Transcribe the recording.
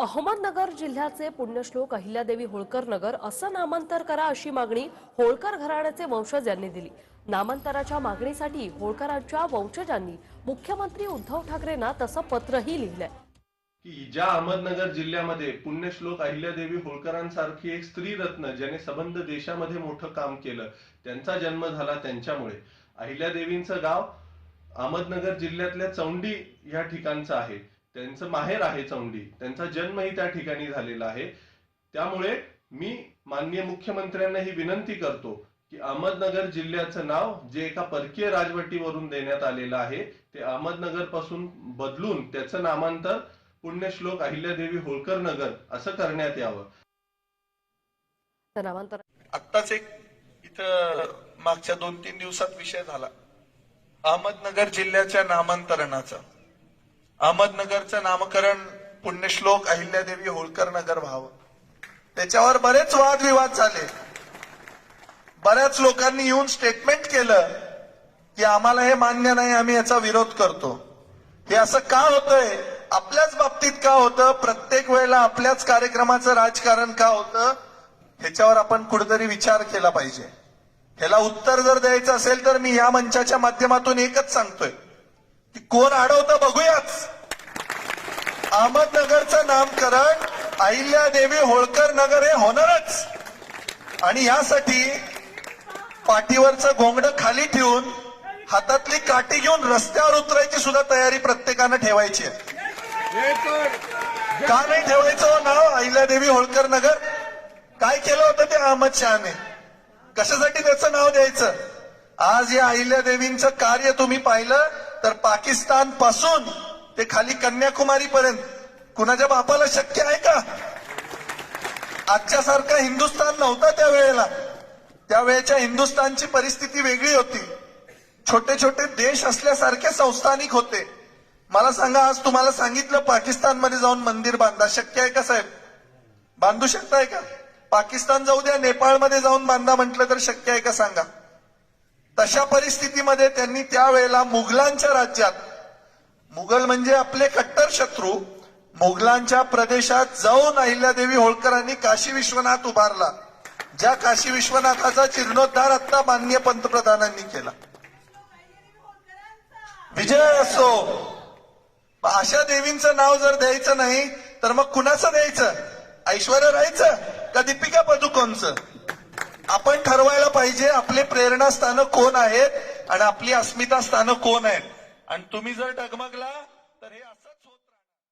अहमदनगर जिल्ह्याचे पुण्यश्लोक अहिल्यादेवी होळकर नगर असं नामांतर करा अशी मागणी होळकर घराण्याचे वंशज यांनी दिली. नामांतराच्या मागणीसाठी होळकरांच्या वंशजांनी मुख्यमंत्री उद्धव ठाकरेंना तसं पत्रही लिहिलंय. की ज्या अहमदनगर जिल्ह्यामध्ये पुण्यश्लोक अहिल्यादेवी होळकरांसारखी एक स्त्री रत्न ज्याने संबंध देशामध्ये मोठं काम केलं त्यांचा जन्म झाला त्यांच्यामुळे. अहिल्यादेवींचं गाव अहमदनगर जिल्ह्यातल्या चौंडी या ठिकाणचं आहे. त्यांचं माहेर आहे चौंडी. त्यांचा जन्मही त्या ठिकाणी झालेला आहे. त्यामुळे मी माननीय मुख्यमंत्र्यांना ही विनंती करतो की अहमदनगर जिल्ह्याचं नाव जे एका परकीय राजवटीवरून देण्यात आलेलं आहे ते अहमदनगरपासून बदलून त्याचं नामांतर पुण्यश्लोक अहिल्यादेवी होळकर नगर असं करण्यात यावं. आत्ताच एक इथं मागच्या दोन तीन दिवसात विषय झाला. अहमदनगर जिल्ह्याच्या नामांतरणाचा. अहमदनगरचं नामकरण पुण्यश्लोक अहिल्यादेवी होळकर नगर व्हावं. त्याच्यावर बरेच वादविवाद झाले. बऱ्याच लोकांनी येऊन स्टेटमेंट केलं की आम्हाला हे मान्य नाही आम्ही याचा विरोध करतो. हे असं का होतंय? आपल्याच बाबतीत का होतं? प्रत्येक वेळेला आपल्याच कार्यक्रमाचं राजकारण का होतं? ह्याच्यावर आपण कुठेतरी विचार केला पाहिजे. ह्याला उत्तर जर द्यायचं असेल तर मी या मंचाच्या माध्यमातून एकच सांगतोय. कोण अडवतं बघूयाच. अहमदनगरचं नामकरण अहिल्यादेवी होळकर नगर हे होणारच. आणि यासाठी पाठीवरचं घोंगडं खाली ठेवून हातातली काठी घेऊन रस्त्यावर उतरायची सुद्धा तयारी प्रत्येकानं ठेवायची आहे. का नाही ठेवायचं हो नाव? अहिल्यादेवी होळकर नगर. काय केलं होतं ते अहमद शहाने? कशासाठी त्याचं नाव द्यायचं? आज या अहिल्यादेवींचं कार्य तुम्ही पाहिलं. तर पाकिस्तानपासून ते खाली कन्याकुमारी पर्यंत. कुणाच्या बापाला शक्य आहे का? आजच्या सारखा हिंदुस्थान नव्हता त्या वेळेला. त्यावेळेच्या हिंदुस्थानची परिस्थिती वेगळी होती. छोटे छोटे देश असल्यासारखे संस्थानिक होते. मला सांगा आज तुम्हाला सांगितलं पाकिस्तानमध्ये जाऊन मंदिर बांधा. शक्य आहे का साहेब? बांधू शकताय का? पाकिस्तान जाऊ द्या नेपाळमध्ये जाऊन बांधा म्हटलं तर शक्य आहे का सांगा. तशा परिस्थितीमध्ये त्यांनी त्यावेळेला मुघलांच्या राज्यात मुघल म्हणजे आपले कट्टर शत्रू मुघलांच्या प्रदेशात जाऊन अहिल्यादेवी होळकरांनी काशी विश्वनाथ उभारला ज्या काशी विश्वनाथाचा जीर्णोद्धार आता माननीय पंतप्रधानांनी केला. विजय असो अशा देवींचं नाव जर द्यायचं नाही तर मग कुणाचं द्यायचं? ऐश्वर्या राहायचं का दीपिका पदुकोणचं? आपण ठरवायला पाहिजे आपले प्रेरणास्थानं कोण आहेत आणि आपली अस्मिता स्थानं कोण आहेत. आणि तुम्ही जर डगमगला